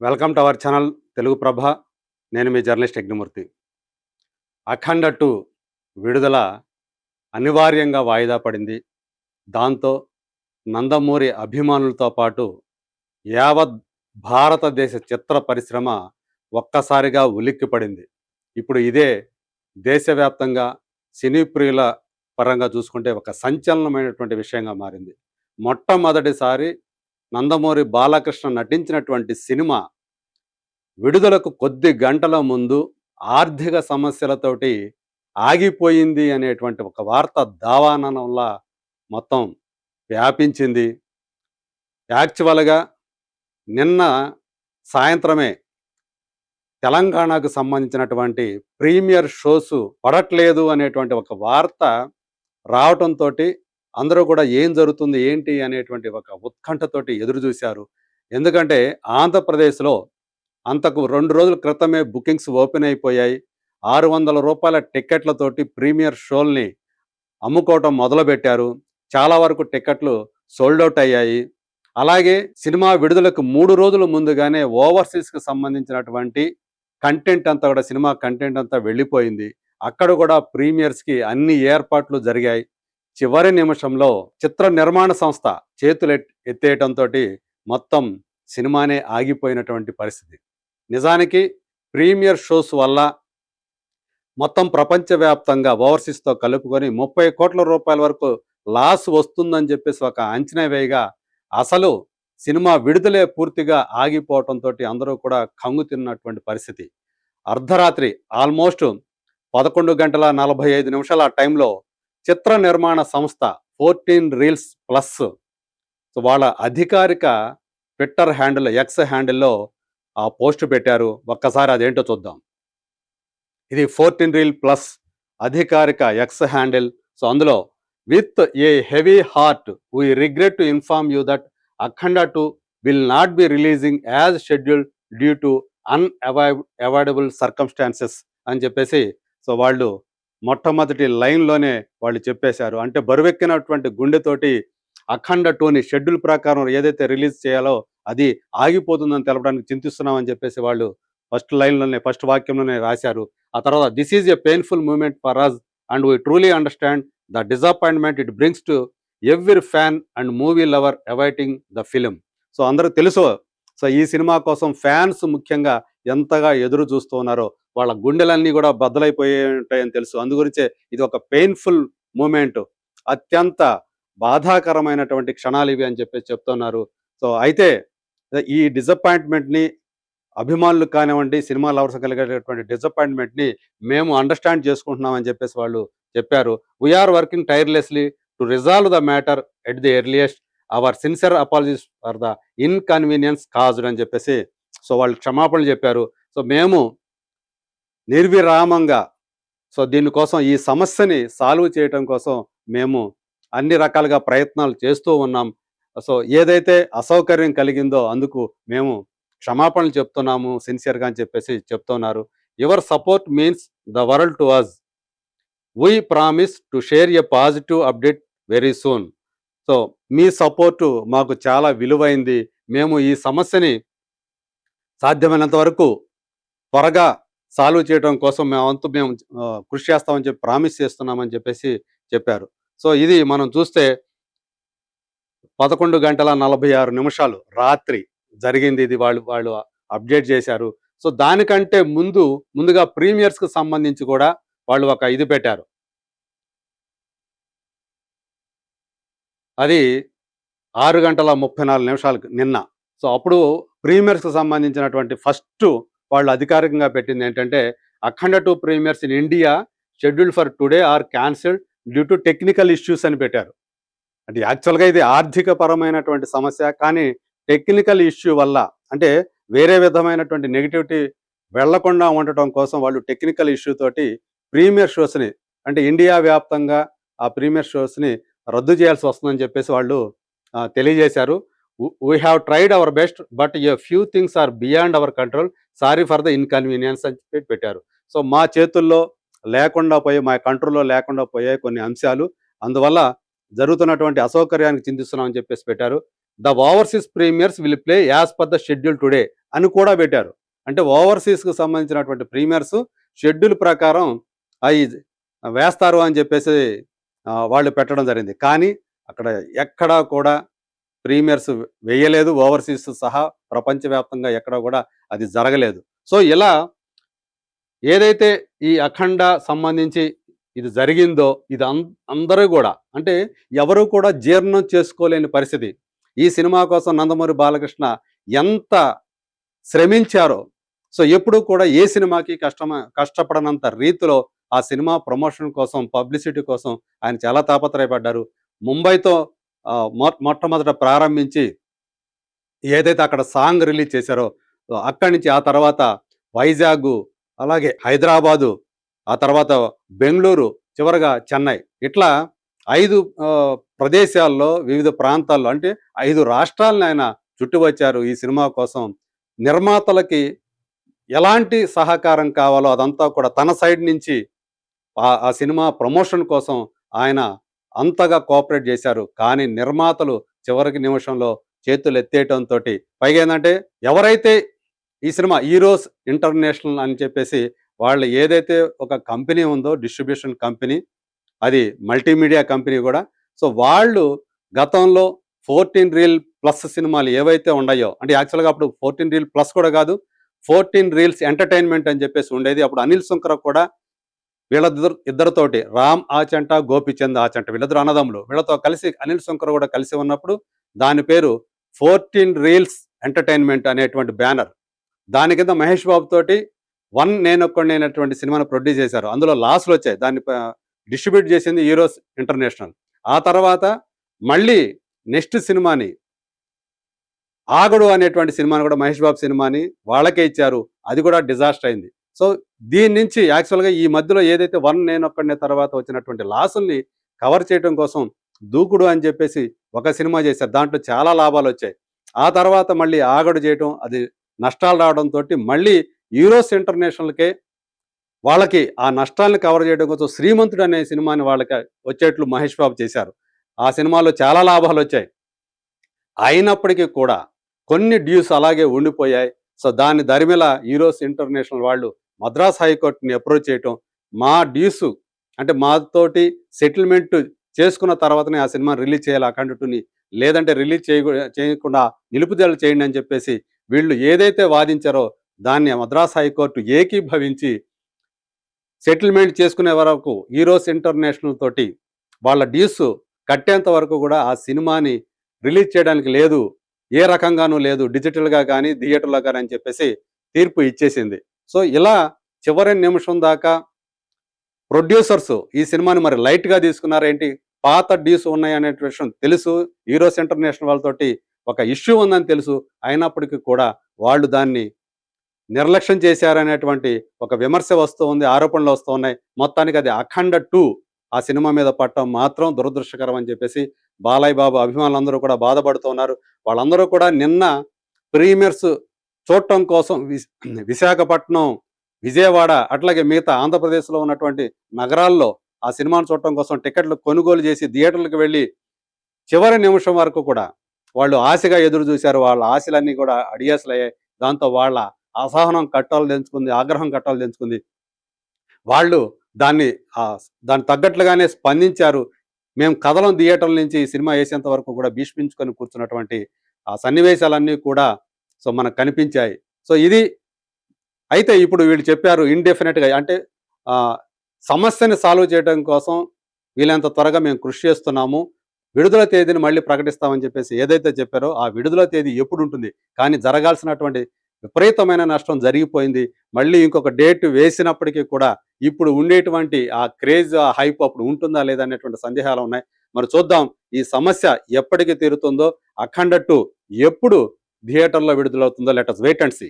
Welcome to our channel Telugu Prabha. నేను మీ journalist Yagnamurthy. Akhanda two విడుదల అనివార్యంగా వాయిదా పడింది. దాంతో నందమూరి అభిమానులతో పాటు యావత్ భారతదేశ చిత్ర పరిశ్రమ ఒక్కసారిగా ఉలిక్కిపడింది ఇప్పుడు ఇదే దేశవ్యాప్తంగా సినీ ప్రియుల పరంగా చూసుకుంటే ఒక సంచలనమైనటువంటి విషయంగా మారింది. మొట్టమొదటిసారి నందమూరి బాలకృష్ణ నటించినటువంటి సినిమా విడుదలకు కొద్ది గంటల ముందు ఆర్థిక సమస్యలతోటి ఆగిపోయింది అనేటువంటి ఒక వార్త దావాననంలా మొత్తం వ్యాపించింది. యాక్చువల్గా నిన్న సాయంత్రమే తెలంగాణకు సంబంధించినటువంటి ప్రీమియర్ షోస్ పడట్లేదు అనేటువంటి ఒక వార్త రావటంతో అందరూ కూడా ఏం జరుగుతుంది ఏంటి అనేటువంటి ఒక ఉత్కంఠతోటి ఎదురు చూశారు. ఎందుకంటే ఆంధ్రప్రదేశ్లో అంతకు రెండు రోజుల క్రితమే బుకింగ్స్ ఓపెన్ అయిపోయాయి. ఆరు వందల రూపాయల టిక్కెట్లతోటి ప్రీమియర్ షోల్ని అమ్ముకోవటం మొదలుపెట్టారు. చాలా వరకు టిక్కెట్లు సోల్డ్ అవుట్ అయ్యాయి. అలాగే సినిమా విడుదలకు మూడు రోజుల ముందుగానే ఓవర్సీస్కి సంబంధించినటువంటి కంటెంట్ అంతా కూడా సినిమా కంటెంట్ అంతా వెళ్ళిపోయింది. అక్కడ కూడా ప్రీమియర్స్కి అన్ని ఏర్పాట్లు జరిగాయి. చివరి నిమిషంలో చిత్ర నిర్మాణ సంస్థ చేతులు ఎత్తేయటంతో మొత్తం సినిమానే ఆగిపోయినటువంటి పరిస్థితి. నిజానికి ప్రీమియర్ షోస్ వల్ల మొత్తం ప్రపంచవ్యాప్తంగా ఓవర్సీస్తో కలుపుకొని ముప్పై కోట్ల రూపాయల వరకు లాస్ వస్తుందని చెప్పేసి ఒక అంచనా వేయగా అసలు సినిమా విడుదలే పూర్తిగా ఆగిపోవటంతో అందరూ కూడా కంగు తిన్నటువంటి పరిస్థితి. అర్ధరాత్రి ఆల్మోస్ట్ పదకొండు గంటల నలభై ఐదు నిమిషాల టైంలో చిత్ర నిర్మాణ సంస్థ ఫోర్టీన్ రీల్స్ ప్లస్. సో వాళ్ళ అధికారిక ట్విట్టర్ హ్యాండిల్ ఎక్స్ హ్యాండిల్లో ఆ పోస్ట్ పెట్టారు. ఒక్కసారి అదేంటో చూద్దాం. ఇది ఫోర్టీన్ రీల్ ప్లస్ అధికారిక ఎక్స్ హ్యాండిల్. సో అందులో with a heavy heart we regret to inform you that Akhanda two will not be releasing as schedule due to unavoid avoidable circumstances అని చెప్పేసి సో వాళ్ళు మొట్టమొదటి లైన్లోనే వాళ్ళు చెప్పేశారు. అంటే బరువెక్కినటువంటి గుండెతోటి అఖండ టోని షెడ్యూల్ ప్రకారం ఏదైతే రిలీజ్ చేయాలో అది ఆగిపోతుందని తెలపడానికి చింతిస్తున్నామని చెప్పేసి వాళ్ళు ఫస్ట్ లైన్లోనే ఫస్ట్ వాక్యంలోనే రాశారు. ఆ తర్వాత this is a painful moment for us and we truly understand the disappointment it brings to every fan and movie lover awaiting the film so అందరూ తెలుసు. సో ఈ సినిమా కోసం ఫ్యాన్స్ ముఖ్యంగా ఎంతగా ఎదురు చూస్తూ ఉన్నారో వాళ్ళ గుండెలన్నీ కూడా బద్దలైపోయి ఉంటాయని తెలుసు. అందుగురించే ఇది ఒక పెయిన్ఫుల్ మూమెంట్. అత్యంత బాధాకరమైనటువంటి క్షణాలు ఇవి అని చెప్పేసి చెప్తున్నారు. సో అయితే ఈ డిసప్పాయింట్మెంట్ని అభిమానులు కానివ్వండి సినిమా లవర్స్ కలిగేటటువంటి డిసప్పాయింట్మెంట్ని మేము అండర్స్టాండ్ చేసుకుంటున్నామని చెప్పేసి వాళ్ళు చెప్పారు. We're working tirelessly to resolve the matter at the earliest our sincere apologies for the inconvenience caused అని చెప్పేసి సో వాళ్ళు క్షమాపణలు చెప్పారు. సో మేము నిర్విరామంగా. సో దీనికోసం ఈ సమస్యని సాల్వ్ చేయటం కోసం మేము అన్ని రకాలుగా ప్రయత్నాలు చేస్తూ ఉన్నాం. సో ఏదైతే అసౌకర్యం కలిగిందో అందుకు మేము క్షమాపణలు చెప్తున్నాము సిన్సియర్గా అని చెప్పేసి చెప్తున్నారు. Your support means the world to us we promise to share a positive update very soon. So me support మాకు చాలా విలువైంది. మేము ఈ సమస్యని సాధ్యమైనంత వరకు త్వరగా సాల్వ్ చేయడం కోసం మేము మేము కృషి చేస్తామని చెప్పి ప్రామిస్ చేస్తున్నామని చెప్పేసి చెప్పారు. సో ఇది మనం చూస్తే పదకొండు గంటల నలభై ఆరు నిమిషాలు రాత్రి జరిగింది ఇది వాళ్ళు వాళ్ళు అప్డేట్ చేశారు. సో దానికంటే ముందు ముందుగా ప్రీమియర్స్కి సంబంధించి కూడా వాళ్ళు ఒక ఇది పెట్టారు. అది ఆరు గంటల ముప్పై నాలుగు నిమిషాలకు నిన్న. సో అప్పుడు ప్రీమియర్స్కి సంబంధించినటువంటి ఫస్ట్ వాళ్ళు అధికారికంగా పెట్టింది ఏంటంటే Akhanda two premieres in India schedule for today are cancelled due to technical issues అని పెట్టారు. అంటే యాక్చువల్గా ఇది ఆర్థిక పరమైనటువంటి సమస్య కానీ టెక్నికల్ ఇష్యూ వల్ల అంటే వేరే విధమైనటువంటి నెగిటివిటీ వెళ్ళకుండా ఉండటం కోసం వాళ్ళు టెక్నికల్ ఇష్యూ తోటి ప్రీమియర్ షోస్ని అంటే ఇండియా వ్యాప్తంగా ఆ ప్రీమియర్ షోస్ని రద్దు చేయాల్సి వస్తుందని చెప్పేసి వాళ్ళు తెలియజేశారు. We have tried our best but a few things are beyond our control sorry for the inconvenience అని చెప్పి పెట్టారు. సో మా చేతుల్లో లేకుండా పోయే మా కంట్రోల్లో లేకుండా పోయే కొన్ని అంశాలు అందువల్ల జరుగుతున్నటువంటి అసౌకర్యానికి చింతిస్తున్నామని చెప్పేసి పెట్టారు. The overseas premieres will play as per the schedule today అని కూడా పెట్టారు. అంటే ఓవర్సీస్కు సంబంధించినటువంటి ప్రీమియర్స్ షెడ్యూల్ ప్రకారం అవి వేస్తారు అని చెప్పేసి వాళ్ళు పెట్టడం జరిగింది. కానీ అక్కడ ఎక్కడా కూడా ప్రీమియర్స్ వేయలేదు ఓవర్సీస్ సహా ప్రపంచవ్యాప్తంగా ఎక్కడ కూడా అది జరగలేదు. సో ఇలా ఏదైతే ఈ అఖండ సంబంధించి ఇది జరిగిందో ఇది అం అందరూ కూడా అంటే ఎవరు కూడా జీర్ణం చేసుకోలేని పరిస్థితి. ఈ సినిమా కోసం నందమూరి బాలకృష్ణ ఎంత శ్రమించారో సో ఎప్పుడు కూడా ఏ సినిమాకి కష్టమ కష్టపడనంత రీతిలో ఆ సినిమా ప్రమోషన్ కోసం పబ్లిసిటీ కోసం ఆయన చాలా తాపత్రయపడ్డారు. ముంబైతో మొట్టమొదట ప్రారంభించి ఏదైతే అక్కడ సాంగ్ రిలీజ్ చేశారో అక్కడి నుంచి ఆ తర్వాత వైజాగ్ అలాగే హైదరాబాదు ఆ తర్వాత బెంగళూరు చివరగా చెన్నై ఇట్లా ఐదు ప్రదేశాల్లో వివిధ ప్రాంతాల్లో అంటే ఐదు రాష్ట్రాలను ఆయన చుట్టువచ్చారు ఈ సినిమా కోసం. నిర్మాతలకి ఎలాంటి సహకారం కావాలో అదంతా కూడా తన సైడ్ నుంచి ఆ- ఆ సినిమా ప్రమోషన్ కోసం ఆయన అంతగా కోఆపరేట్ చేశారు. కానీ నిర్మాతలు చివరికి నిమిషంలో చేతులు ఎత్తేయటంతో పైగా ఏంటంటే ఎవరైతే ఈ సినిమా హీరోస్ ఇంటర్నేషనల్ అని చెప్పేసి వాళ్ళు ఏదైతే ఒక కంపెనీ ఉందో డిస్ట్రిబ్యూషన్ కంపెనీ అది మల్టీమీడియా కంపెనీ కూడా సో వాళ్ళు గతంలో ఫోర్టీన్ రీల్ ప్లస్ సినిమాలు ఏవైతే ఉన్నాయో అంటే యాక్చువల్గా అప్పుడు ఫోర్టీన్ రీల్ ప్లస్ కూడా కాదు ఫోర్టీన్ రీల్స్ ఎంటర్టైన్మెంట్ అని చెప్పేసి ఉండేది. అప్పుడు అనిల్ సుంకర కూడా వీళ్ళిద్దరు ఇద్దరితోటి రామ్ ఆచంట గోపిచంద్ ఆచంట వీళ్ళిద్దరు అన్నదమ్ములు. వీళ్ళతో కలిసి అనిల్ శంకర్ కూడా కలిసి ఉన్నప్పుడు దాని పేరు ఫోర్టీన్ రీల్స్ ఎంటర్టైన్మెంట్ అనేటువంటి బ్యానర్. దాని కింద మహేష్ బాబు తోటి వన్ నేనొక్కడిని అనేటువంటి సినిమాను ప్రొడ్యూస్ చేశారు. అందులో లాస్లు వచ్చాయి. దాన్ని డిస్ట్రిబ్యూట్ చేసింది హీరోస్ ఇంటర్నేషనల్. ఆ తర్వాత మళ్ళీ నెక్స్ట్ సినిమాని ఆగడు అనేటువంటి సినిమాని కూడా మహేష్ బాబు సినిమాని వాళ్ళకే ఇచ్చారు. అది కూడా డిజాస్టర్ అయింది. సో దీని నుంచి యాక్చువల్గా ఈ మధ్యలో ఏదైతే వన్ నేను ఒక్కడినే తర్వాత వచ్చినటువంటి లాసుల్ని కవర్ చేయడం కోసం దూకుడు అని చెప్పేసి ఒక సినిమా చేశారు. దాంట్లో చాలా లాభాలు వచ్చాయి. ఆ తర్వాత మళ్ళీ ఆగడు చేయటం అది నష్టాలు రావడంతో మళ్ళీ యూరోస్ ఇంటర్నేషనల్కే వాళ్ళకి ఆ నష్టాలను కవర్ చేయడం కోసం శ్రీమంతుడు అనే సినిమాని వాళ్ళకి వచ్చేట్లు మహేష్ బాబు చేశారు. ఆ సినిమాలో చాలా లాభాలు వచ్చాయి. అయినప్పటికీ కూడా కొన్ని డ్యూస్ అలాగే ఉండిపోయాయి. సో దాని దరిమిలా హీరోస్ ఇంటర్నేషనల్ వాళ్ళు మద్రాస్ హైకోర్టుని అప్రోచ్ చేయటం మా డ్యూస్ అంటే మాతోటి సెటిల్మెంట్ చేసుకున్న తర్వాతనే ఆ సినిమా రిలీజ్ చేయాలి అఖండటుని లేదంటే రిలీజ్ చేయ చేయకుండా నిలుపుదల చేయండి అని చెప్పేసి వీళ్ళు ఏదైతే వాదించారో దాన్ని మద్రాస్ హైకోర్టు ఏకీభవించి సెటిల్మెంట్ చేసుకునే వరకు హీరోస్ ఇంటర్నేషనల్ తోటి వాళ్ళ డ్యూస్ కట్టేంత వరకు కూడా ఆ సినిమాని రిలీజ్ చేయడానికి లేదు. ఏ రకంగానూ లేదు. డిజిటల్గా కానీ థియేటర్లో కానీ అని చెప్పేసి తీర్పు ఇచ్చేసింది. సో ఇలా చివరి నిమిషం దాకా ప్రొడ్యూసర్స్ ఈ సినిమాని మరి లైట్గా తీసుకున్నారేంటి? పాత డ్యూస్ ఉన్నాయి అనే విషయం తెలుసు. హీరోస్ ఇంటర్నేషనల్ వాళ్ళతోటి ఒక ఇష్యూ ఉందని తెలుసు. అయినప్పటికీ కూడా వాళ్ళు దాన్ని నిర్లక్ష్యం చేశారనేటువంటి ఒక విమర్శ వస్తూ ఉంది ఆరోపణలు వస్తూ ఉన్నాయి. మొత్తానికి అది అఖండ టూ ఆ సినిమా మీద పట్టడం మాత్రం దురదృష్టకరం అని చెప్పేసి బాలయ్య బాబు అభిమానులందరూ కూడా బాధపడుతున్నారు వాళ్ళందరూ కూడా నిన్న ప్రీమియర్స్ చూడటం కోసం విశ- విశాఖపట్నం విజయవాడ అట్లాగే మిగతా ఆంధ్రప్రదేశ్లో ఉన్నటువంటి నగరాల్లో ఆ సినిమాను చూడటం కోసం టికెట్లు కొనుగోలు చేసి థియేటర్లకు వెళ్ళి చివరి నిమిషం వరకు కూడా వాళ్ళు ఆశగా ఎదురు చూశారు. వాళ్ళ ఆశలన్నీ కూడా అడియాసలయ్యాయి. దాంతో వాళ్ళ అసహనం కట్టాలు తెంచుకుంది ఆగ్రహం కట్టాలు తెంచుకుంది. వాళ్ళు దాన్ని ఆ తగ్గట్లుగానే స్పందించారు. మేము కథలం థియేటర్ల నుంచి ఈ సినిమా వేసేంత వరకు కూడా భీష్మించుకొని కూర్చున్నటువంటి ఆ సన్నివేశాలన్నీ కూడా సో మనకు కనిపించాయి. సో ఇది అయితే ఇప్పుడు వీళ్ళు చెప్పారు ఇండెఫినెట్గా అంటే సమస్యని సాల్వ్ చేయడం కోసం వీలైనంత త్వరగా మేము కృషి చేస్తున్నాము. విడుదల తేదీని మళ్ళీ ప్రకటిస్తామని చెప్పేసి ఏదైతే చెప్పారో ఆ విడుదల తేదీ ఎప్పుడు ఉంటుంది? కానీ జరగాల్సినటువంటి విపరీతమైన నష్టం జరిగిపోయింది. మళ్ళీ ఇంకొక డేట్ వేసినప్పటికీ కూడా ఇప్పుడు ఉండేటువంటి ఆ క్రేజ్ ఆ హైప్ అప్పుడు ఉంటుందా లేదా అనేటువంటి సందేహాలు ఉన్నాయి. మరి చూద్దాం ఈ సమస్య ఎప్పటికి తీరుతుందో. అఖండ ఎప్పుడు థియేటర్లో విడుదలవుతుందో లెటర్స్ వెయిట్ అండ్ సీ